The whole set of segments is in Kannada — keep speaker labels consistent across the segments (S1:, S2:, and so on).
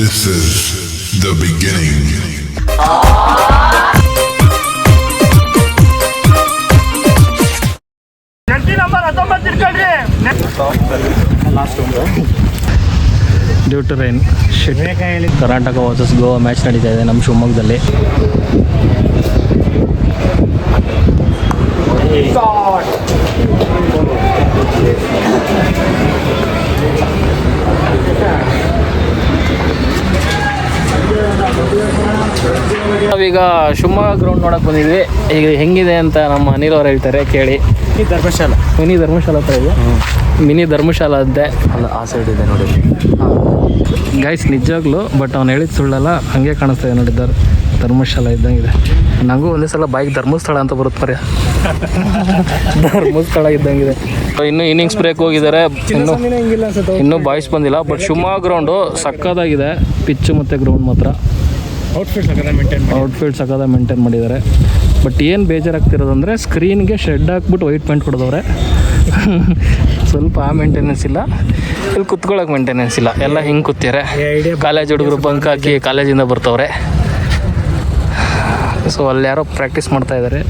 S1: This is the beginning.
S2: ಜಂಟಿ ನಂಬರ್ ಹತ್ತೊಂಬತ್ತು ಇಟ್ಕೊಳ್ರಿ
S3: due to rain sheet Karnataka versus Goa match ನಡೀತಾ ಇದೆ ನಮ್ಮ ಶಿವಮೊಗ್ಗದಲ್ಲಿ. ನಾವೀಗ ಶಿವಮೊಗ್ಗ ಗ್ರೌಂಡ್ ನೋಡಕ್ ಬಂದಿದ್ವಿ. ಈಗ ಹೆಂಗಿದೆ ಅಂತ ನಮ್ಮ ಅನಿಲ್ ಅವ್ರು ಹೇಳ್ತಾರೆ ಕೇಳಿ.
S2: ಧರ್ಮಶಾಲ.
S3: ಮಿನಿ ಧರ್ಮಶಾಲ ಹತ್ರ ಇದೆ. ಮಿನಿ ಧರ್ಮಶಾಲ ಅದ್ದೆ
S4: ಅಲ್ಲ ಆ ಸೈಡ್ ಇದೆ ನೋಡಿ.
S3: ಗೈಸ್ ನಿಜವಾಗ್ಲೂ ಬಟ್ ಅವ್ನು ಹೇಳಿದ ಸುಳ್ಳಲ್ಲ. ಹಂಗೆ ಕಾಣಿಸ್ತಾ ಇದೆ ನೋಡಿದ್ದಾರೆ ಧರ್ಮಶಾಲ ಇದ್ದಂಗಿದೆ ನನಗೂ ಒಂದೇ ಸಲ ಬೈಕ್ ಧರ್ಮಸ್ಥಳ ಅಂತ ಬರುತ್ತೆ ಮರ್ಯ ಧರ್ಮಸ್ಥಳ ಇದ್ದಂಗಿದೆ ಇನ್ನು ಇನ್ನಿಂಗ್ಸ್ ಬ್ರೇಕ್ ಹೋಗಿದ್ದಾರೆ. ಇನ್ನು ಇನ್ನೂ ಬಾಯ್ಸ್ ಬಂದಿಲ್ಲ ಬಟ್ ಶಿವಮೊಗ್ಗ ಗ್ರೌಂಡು ಸಕ್ಕದಾಗಿದೆ. ಪಿಚ್ಚು ಮತ್ತು ಗ್ರೌಂಡ್ ಮಾತ್ರ.
S2: ಔಟ್ಫಿಟ್ ಸಕದ ಮೇಂಟೈನ್
S3: ಮಾಡಿದ್ದಾರೆ. ಬಟ್ ಏನು ಬೇಜಾರಾಗ್ತಿರೋದಂದರೆ ಸ್ಕ್ರೀನ್ಗೆ ಶೆಡ್ ಹಾಕ್ಬಿಟ್ಟು ವೈಟ್ ಪೇಂಟ್ ಕೊಡೋದವ್ರೆ. ಸ್ವಲ್ಪ ಆ ಮೇಂಟೆನೆನ್ಸ್ ಇಲ್ಲ. ಇಲ್ಲಿ ಕುತ್ಕೊಳ್ಳೋಕೆ ಮೇಂಟೆನೆನ್ಸ್ ಇಲ್ಲ. ಎಲ್ಲ ಹಿಂಗೆ ಕೂತಿದ್ದಾರೆ. ಕಾಲೇಜ್ ಹುಡುಗರು ಬಂಕ್ ಹಾಕಿ ಕಾಲೇಜಿಂದ ಬರ್ತವ್ರೆ. ಸೊ ಅಲ್ಲಿ ಯಾರೋ ಪ್ರಾಕ್ಟೀಸ್ ಮಾಡ್ತಾ ಇದ್ದಾರೆ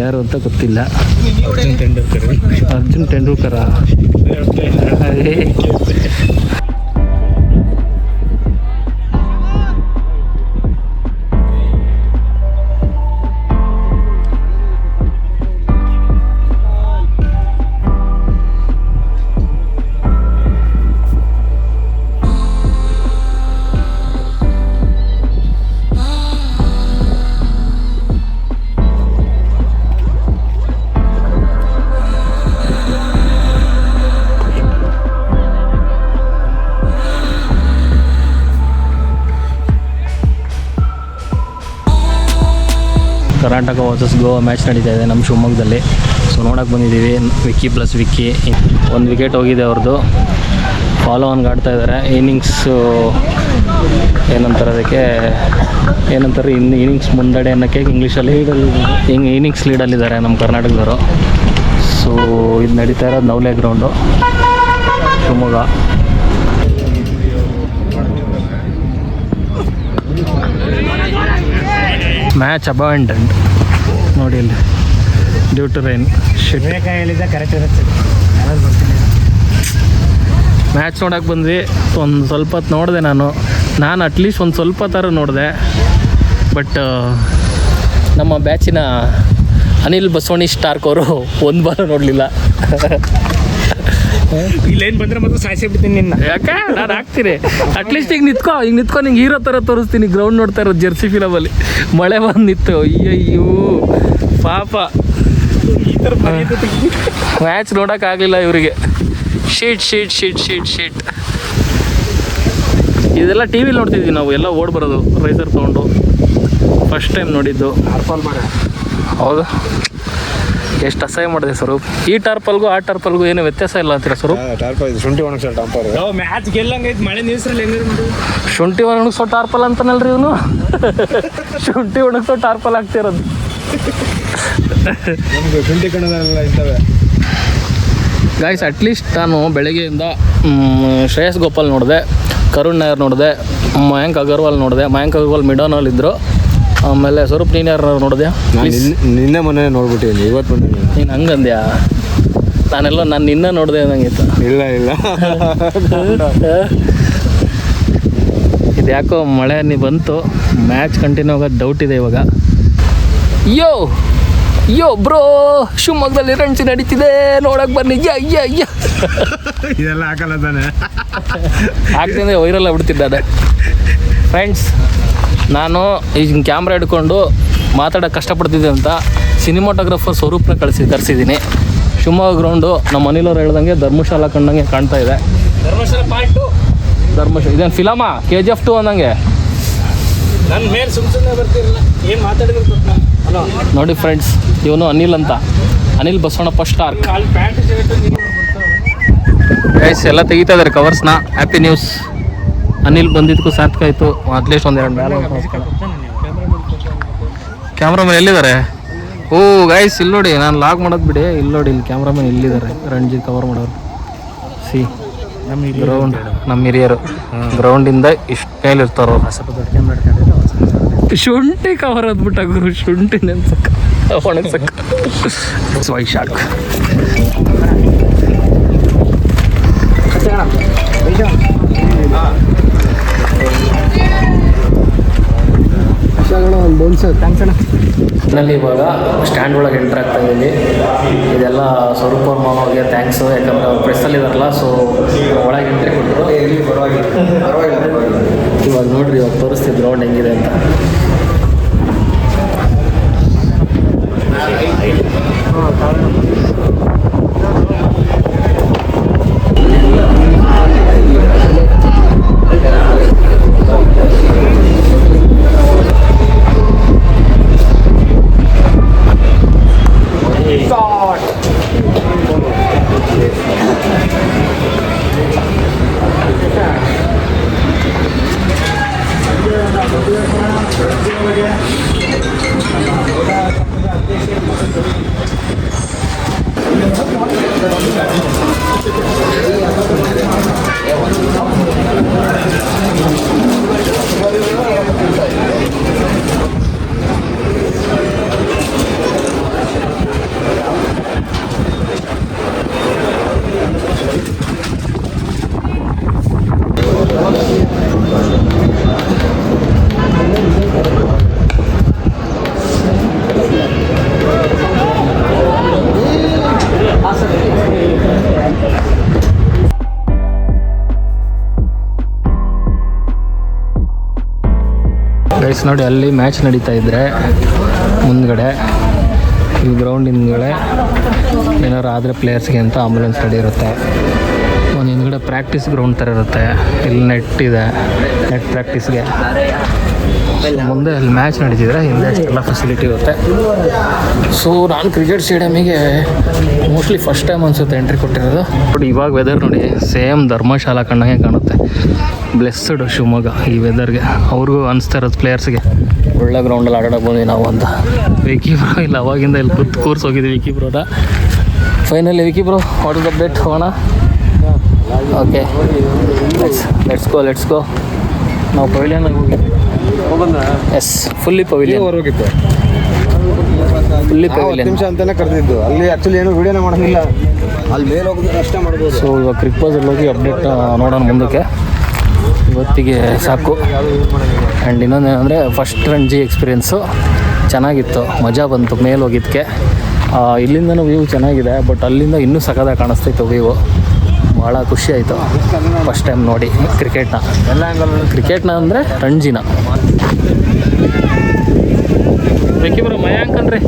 S3: ಯಾರು ಅಂತ ಗೊತ್ತಿಲ್ಲ.
S2: ಅರ್ಜುನ್ ತೆಂಡೂಲ್ಕರ್.
S3: ಕರ್ನಾಟಕ ವರ್ಸಸ್ ಗೋವಾ ಮ್ಯಾಚ್ ನಡೀತಾ ಇದೆ ನಮ್ಮ ಶಿವಮೊಗ್ಗದಲ್ಲಿ. ಸೊ ನೋಡೋಕೆ ಬಂದಿದ್ದೀವಿ. ವಿಕ್ಕಿ ಪ್ಲಸ್ ವಿಕ್ಕಿ ಒಂದು ವಿಕೆಟ್ ಹೋಗಿದೆ ಅವ್ರದ್ದು ಫಾಲೋ ಆನ್ ಆಡ್ತಾ ಇದ್ದಾರೆ ಇನ್ನಿಂಗ್ಸು ಏನಂತಾರೆ ಅದಕ್ಕೆ? ಏನಂತಾರೆ? ಇನ್ನು ಇನ್ನಿಂಗ್ಸ್ ಮುಂದಡೆ ಅನ್ನೋಕ್ಕೆ ಇಂಗ್ಲೀಷಲ್ಲಿ ಹಿಂಗೆ ಇನ್ನಿಂಗ್ಸ್ ಲೀಡಲ್ಲಿದ್ದಾರೆ ನಮ್ಮ ಕರ್ನಾಟಕದವರು. ಸೊ ಇದು ನಡೀತಾ ಇರೋದು Navale ground Shivamogga. Match abandoned ನೋಡಿ ಇಲ್ಲಿ. Due to rain sheet
S2: correct ಇರುತ್ತೆ.
S3: ಮ್ಯಾಚ್ ನೋಡೋಕೆ ಬಂದ್ವಿ. ಒಂದು ಸ್ವಲ್ಪ ಹೊತ್ತು ನೋಡಿದೆ ನಾನು. ನಾನು ಅಟ್ಲೀಸ್ಟ್ ಒಂದು ಸ್ವಲ್ಪ ಥರ ನೋಡಿದೆ. ಬಟ್ ನಮ್ಮ ಬ್ಯಾಚಿನ ಅನಿಲ್ ಬಸವಣಿ ಸ್ಟಾರ್ಕ್ ಅವರು ಒಂದು ಬಾರ ನೋಡಲಿಲ್ಲ.
S2: ಇಲ್ಲೇನು ಬಂದ್ರೆ ಮಾತ್ರ ಸಾಯಿಸಿ ಬಿಡ್ತೀನಿ ನಿನ್ನ.
S3: ಯಾಕೆ? ನಾನು ಹಾಕ್ತೀನಿ. ಅಟ್ಲೀಸ್ಟ್ ಈಗ ನಿಂತ್ಕೋ ಈಗ ನಿಂತ್ಕೊ ನಿಂಗೆ ಹೀರೋ ಥರ ತೋರಿಸ್ತೀನಿ. ಗ್ರೌಂಡ್ ನೋಡ್ತಾ ಇರೋದು ಜರ್ಸಿ ಫಿಲಮಲ್ಲಿ ಮಳೆ ಬಂದು ನಿಂತು ಅಯ್ಯಯ್ಯೋ. ಪಾಪ.
S2: ಈ ಥರ
S3: ಮ್ಯಾಚ್ ನೋಡೋಕ್ಕಾಗಲಿಲ್ಲ ಇವರಿಗೆ. Sheet sheet sheet sheet sheet ಇದೆಲ್ಲ ಟಿ ವಿಲಿ ನೋಡ್ತಿದ್ವಿ ನಾವು. ಎಲ್ಲ ಓಡ್ ಬರೋದು. ರೈಸರ್ ತೊಗೊಂಡು ಫಸ್ಟ್ ಟೈಮ್ ನೋಡಿದ್ದು. ಹೌದು. ಎಷ್ಟು ಅಸಹ್ಯ ಮಾಡಿದೆ ಸ್ವರೂಪ್. ಈ ಟಾರ್ಪಲ್ಗೂ ಆ ಟಾರ್ಪಲ್ಗೂ ಏನು ವ್ಯತ್ಯಾಸ ಇಲ್ಲ ಅಂತೀರಾ ಸ್ವರೂಪ್?
S4: ಇದು ಶುಂಠಿ ಒಣಗ್ಸಲ್
S2: ಟಾರ್ಪಲ್ ಮ್ಯಾಚ್ ಗೆಲ್ಲಂಗೈತೆ ಮಳೆ ನಿಲ್ಸ್ರಲ್ಲಿ ಹೆಂಗಾರು ಮಾಡಿ
S3: ಶುಂಠಿ ಒಣಗಿಸೋ ಟಾರ್ಪಲ್ ಅಂತಾನಲ್ರಿ ಇವನು? ಶುಂಠಿ ಒಣಗಿಸೋ ಟಾರ್ಪಲ್ ಆಗ್ತಿರೋದು.
S4: ನಮ್ಗೆ ಶುಂಠಿ ಕಣದಲ್ಲ ಇಂಥವೆ.
S3: ಗಾಯ್ಸ್ ಅಟ್ಲೀಸ್ಟ್ ನಾನು ಬೆಳಗ್ಗೆಯಿಂದ ಶ್ರೇಯಸ್ ಗೋಪಾಲ್ ನೋಡಿದೆ ಕರುಣ್ ನಾಯರ್ ನೋಡಿದೆ ಮಯಾಂಕ್ ಅಗರ್ವಾಲ್ ನೋಡಿದೆ ಮಯಾಂಕ್ ಅಗರ್ವಾಲ್ ಮಿಡೋನಲ್ಲಿ ಇದ್ದರು ಆಮೇಲೆ ಸ್ವರೂಪ್ ನೀನು ಯಾರು ನೋಡಿದೆ
S4: ನಾನು ನಿನ್ನೆ ಮೊನ್ನೆ ನೋಡ್ಬಿಟ್ಟಿದ್ದೀನಿ ಇವತ್ತು ಬಂದಿದ್ದೀನಿ
S3: ನೀನು. ಹಂಗಂದ್ಯಾ? ನಾನೆಲ್ಲ ನಾನು ನಿನ್ನ ನೋಡಿದೆ ಅನ್ನಂಗಿತ್ತು
S4: ಇಲ್ಲ ಇಲ್ಲ.
S3: ಇದು ಯಾಕೋ ಮಳೆ ನೀ ಬಂತು. ಮ್ಯಾಚ್ ಕಂಟಿನ್ಯೂ ಆಗೋದು ಡೌಟ್ ಇದೆ ಇವಾಗ. ಅಯ್ಯೋ ಅಯ್ಯೋ ಬ್ರೋ ಶಿವಮೊಗ್ಗದಲ್ಲಿ ರಣಸಿ ನಡೀತಿದೆ. ನೋಡಕ್ ಬನ್ನಿ. ಅಯ್ಯ ಅಯ್ಯ
S4: ಇದೆಲ್ಲ ಹಾಕಲ್ಲ ತಾನೆ.
S3: ಆಗ್ತಿದ್ರೆ ವೈರಲ್ ಆಗ್ಬಿಡ್ತಿದ್ದೆ ಫ್ರೆಂಡ್ಸ್ ನಾನು ಈಗ ಕ್ಯಾಮ್ರಾ ಹಿಡ್ಕೊಂಡು ಮಾತಾಡೋಕೆ ಕಷ್ಟಪಡ್ತಿದ್ದೆ ಅಂತ ಸಿನಿಮಾಟೋಗ್ರಫರ್ ಸ್ವರೂಪನ ಕಳಿಸಿ ಕರೆಸಿದ್ದೀನಿ. ಶಿವಮೊಗ್ಗ ಗ್ರೌಂಡು ನಮ್ಮ ಮನೇಲವ್ರು ಹೇಳ್ದಂಗೆ ಧರ್ಮಶಾಲಾ ಕಂಡಂಗೆ ಕಾಣ್ತಾ ಇದೆ.
S2: ಧರ್ಮಶಾಲ ಪಾರ್ಟ್ ಟು
S3: ಧರ್ಮಶಾಲ ಇದೇನು ಫಿಲಮಾ ಕೆ ಜಿ ಎಫ್ ಟು ಅಂದಂಗೆ?
S2: ನನ್ನ ಮೇಲೆ ಸುಮ್ಮನೆ ಏನು
S3: ನೋಡಿ ಫ್ರೆಂಡ್ಸ್ ಇವನು ಅನಿಲ್ ಅಂತ. ಅನಿಲ್
S2: ಬಸವಣ್ಣ ನೀವು
S3: ಗೈಸ್ ಎಲ್ಲ ತೆಗಿತಾ ಇದ್ದಾರೆ ಕವರ್ಸ್ನ ಹ್ಯಾಪಿ ನ್ಯೂಸ್ ಅನಿಲ್ ಬಂದಿದ್ದಕ್ಕೂ ಸಾರ್ಥಕ ಆಯಿತು. ಅಟ್ಲೀಸ್ಟ್ ಒಂದೆರಡು ಬ್ಯಾಲ್ ಕ್ಯಾಮ್ರಾಮನ್ ಎಲ್ಲಿದ್ದಾರೆ? ಓ ಗಾಯ್ಸ್ ಇಲ್ಲಿ ನೋಡಿ. ನಾನು ಲಾಗ್ ಮಾಡೋದು ಬಿಡಿ. ಇಲ್ಲಿ ನೋಡಿ ಇಲ್ಲಿ ಕ್ಯಾಮ್ರಾಮನ್ ಇಲ್ಲಿದ್ದಾರೆ. ರಣಜಿತ್ ಕವರ್ ಮಾಡೋರು. ಸಿ
S2: ನಮ್ಮ
S3: ಗ್ರೌಂಡ್ ನಮ್ಮ ಹಿರಿಯರು. ಗ್ರೌಂಡಿಂದ ಇಷ್ಟು ಮೇಲೆ ಇರ್ತಾರ.
S2: ಸ್ವಲ್ಪ ದೊಡ್ಡ ಕ್ಯಾಮ್ರಾ ಇಟ್ಕೊಂಡಿದ್ದು
S3: ಶುಂಠಿ ಕವರ್ ಅದ್ಬಿಟ್ಟ ಗುರು ಶುಂಠಿ ನೆನ್ಸಕ್ಕ ಒಣಗ್ಸಕ್ಕ ಸ್ವೈ ಶಾಕ್ ನಲ್ಲಿ ಇವಾಗ ಸ್ಟ್ಯಾಂಡ್ ಒಳಗೆ ಎಂಟ್ರ್ ಆಗ್ತಾ ಇದ್ದೀವಿ ಇದೆಲ್ಲ ಸ್ವರೂಪ್ ಅವ್ರ ಥ್ಯಾಂಕ್ಸ್ ಥ್ಯಾಂಕ್ಸು ಯಾಕಂದ್ರೆ ಅವ್ರು ಪ್ರೆಸ್ಸಲ್ಲಿ ಇದಾರಲ್ಲ ಸೊ ಒಳಗೆ ಎಂಟ್ರಿ ಕೊಟ್ಟರು ಇವಾಗ ನೋಡ್ರಿ ಇವಾಗ ತೋರಿಸ್ತಿದ್ರು ಗ್ರೌಂಡ್ ಹೆಂಗಿದೆ ಅಂತ. いい。ಗೈಸ್ ನೋಡಿ, ಅಲ್ಲಿ ಮ್ಯಾಚ್ ನಡೀತಾ ಇದ್ರೆ ಮುಂದ್ಗಡೆ, ಈ ಗ್ರೌಂಡ್ ಹಿಂದ್ಗಡೆ ಏನಾರು ಆದರೆ ಪ್ಲೇಯರ್ಸ್ಗೆ ಅಂತ ಆಂಬುಲೆನ್ಸ್ ರೆಡಿ ಇರುತ್ತೆ. ಒಂದು ಹಿಂದ್ಗಡೆ ಪ್ರಾಕ್ಟೀಸ್ ಗ್ರೌಂಡ್ ಥರ ಇರುತ್ತೆ. ಇಲ್ಲಿ ನೆಟ್ ಇದೆ ನೆಟ್ ಪ್ರಾಕ್ಟೀಸ್ಗೆ ಮುಂದೆ ಅಲ್ಲಿ ಮ್ಯಾಚ್ ನಡೀತಿದ್ರೆ ಹಿಂದೆ ಅಷ್ಟೆಲ್ಲ ಫೆಸಿಲಿಟಿ ಇರುತ್ತೆ. ಸೊ ನಾನು ಕ್ರಿಕೆಟ್ ಸ್ಟೇಡಿಯಮಿಗೆ ಮೋಸ್ಟ್ಲಿ ಫಸ್ಟ್ ಟೈಮ್ ಅನ್ಸುತ್ತೆ ಎಂಟ್ರಿ ಕೊಟ್ಟಿರೋದು. ಬಟ್ ಇವಾಗ ವೆದರ್ ನೋಡಿ ಸೇಮ್ ಧರ್ಮಶಾಲಾ ಕಣ್ಣಂಗೆ ಕಾಣುತ್ತೆ. ಬ್ಲೆಸ್ಸಡ್ ಶಿವಮೊಗ್ಗ ಈ ವೆದರ್ಗೆ ಅವ್ರಿಗೂ ಅನಿಸ್ತಾ ಇರೋದು ಪ್ಲೇಯರ್ಸ್ಗೆ ಒಳ್ಳೆ ಗ್ರೌಂಡಲ್ಲಿ ಆಡೋಕೆ ಬಂದ್ವಿ ನಾವು ಅಂತ. ವಿಕಿ ಬ್ರೋ ಇಲ್ಲ ಅವಾಗಿಂದ ಇಲ್ಲಿ ಕೂತ್ ಕೋರ್ಸ್ ಹೋಗಿದ್ವಿ Vicky ಬ್ರೋದ finally Vicky bro what is update ಹೋಗೋಣ? Okay let's let's go let's go ನಾವು ಪವಿಲಿಯನ್ ಹೋಗಿದ್ವಿ. ಎಸ್ ಫುಲ್ಲಿ ಪವಿಲಿಯನ್
S4: ಹೋಗಿತ್ತು
S3: ಫುಲ್ಲಿ ಪವಿಲಿಯನ್
S4: ನಿಮಿಷ ಅಂತಾನೆ ಕರೆದಿದ್ದು. ಅಲ್ಲಿ ಆಕ್ಚುಲಿ ಏನು ವಿಡಿಯೋನೇ ಮಾಡೋಂಗಿಲ್ಲ ಅಲ್ಲಿ ಮೇಲೆ ಹೋಗೋದು ಅಷ್ಟೇ ಮಾಡ್ಬೋದು.
S3: ಸೊ ಇವಾಗ ಕ್ರಿಕ್ ಬಜಲ್ಲಿ ಹೋಗಿ ಅಪ್ಡೇಟ್ ನೋಡೋಣ ಮುಂದಕ್ಕೆ. ಇವತ್ತಿಗೆ ಸಾಕು. ಆ್ಯಂಡ್ ಇನ್ನೊಂದು ಏನಂದರೆ ಫಸ್ಟ್ ರಂಜಿ ಎಕ್ಸ್ಪೀರಿಯೆನ್ಸು ಚೆನ್ನಾಗಿತ್ತು. ಮಜಾ ಬಂತು ಮೇಲೆ ಹೋಗಿದ್ದಕ್ಕೆ ಇಲ್ಲಿಂದನೂ ವ್ಯೂ ಚೆನ್ನಾಗಿದೆ ಬಟ್ ಅಲ್ಲಿಂದ ಇನ್ನೂ ಸಖತ್ತಾಗಿ ಕಾಣಿಸ್ತಿತ್ತು ವ್ಯೂ ಭಾಳ ಖುಷಿ ಆಯಿತು. ಫಸ್ಟ್ ಟೈಮ್ ನೋಡಿ ಕ್ರಿಕೆಟ್ನ ಕ್ರಿಕೆಟ್ನ ಅಂದರೆ ರಣಜಿನ ಬೇಕಿಬ್ರು ಮಯಾಂಕ್ ಅಂದ್ರೆ